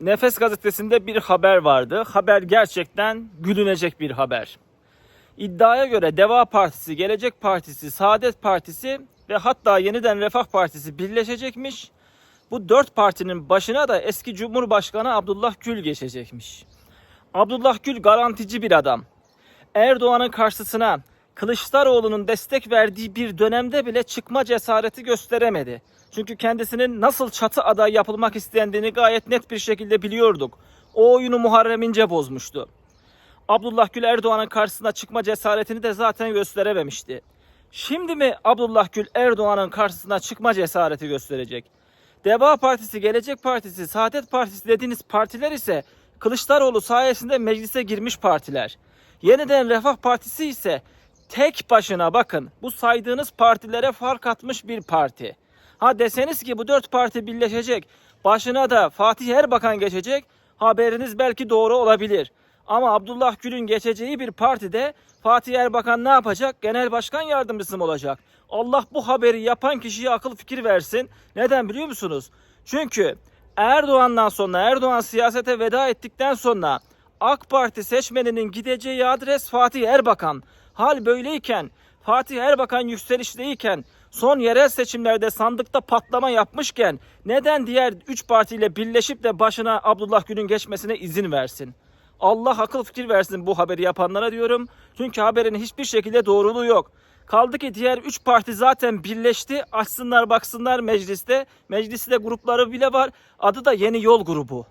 Nefes gazetesinde bir haber vardı. Haber gerçekten gülünecek bir haber. İddiaya göre Deva Partisi, Gelecek Partisi, Saadet Partisi ve hatta yeniden Refah Partisi birleşecekmiş. Bu dört partinin başına da eski Cumhurbaşkanı Abdullah Gül geçecekmiş. Abdullah Gül garantici bir adam. Erdoğan'ın karşısına Kılıçdaroğlu'nun destek verdiği bir dönemde bile çıkma cesareti gösteremedi. Çünkü kendisinin nasıl çatı aday yapılmak istendiğini gayet net bir şekilde biliyorduk. O oyunu Muharrem İnce bozmuştu. Abdullah Gül Erdoğan'ın karşısına çıkma cesaretini de zaten gösterememişti. Şimdi mi Abdullah Gül Erdoğan'ın karşısına çıkma cesareti gösterecek? Deva Partisi, Gelecek Partisi, Saadet Partisi dediğiniz partiler ise Kılıçdaroğlu sayesinde meclise girmiş partiler. Yeniden Refah Partisi ise tek başına bakın bu saydığınız partilere fark atmış bir parti. Ha deseniz ki bu dört parti birleşecek, başına da Fatih Erbakan geçecek, haberiniz belki doğru olabilir. Ama Abdullah Gül'ün geçeceği bir partide Fatih Erbakan ne yapacak? Genel başkan yardımcısı mı olacak? Allah bu haberi yapan kişiye akıl fikir versin. Neden biliyor musunuz? Çünkü Erdoğan'dan sonra Erdoğan siyasete veda ettikten sonra AK Parti seçmeninin gideceği adres Fatih Erbakan. Hal böyleyken Fatih Erbakan yükselişteyken son yerel seçimlerde sandıkta patlama yapmışken neden diğer 3 partiyle birleşip de başına Abdullah Gül'ün geçmesine izin versin? Allah akıl fikir versin bu haberi yapanlara diyorum. Çünkü haberin hiçbir şekilde doğruluğu yok. Kaldı ki diğer 3 parti zaten birleşti. Açsınlar baksınlar mecliste. Mecliste grupları bile var. Adı da Yeni Yol Grubu.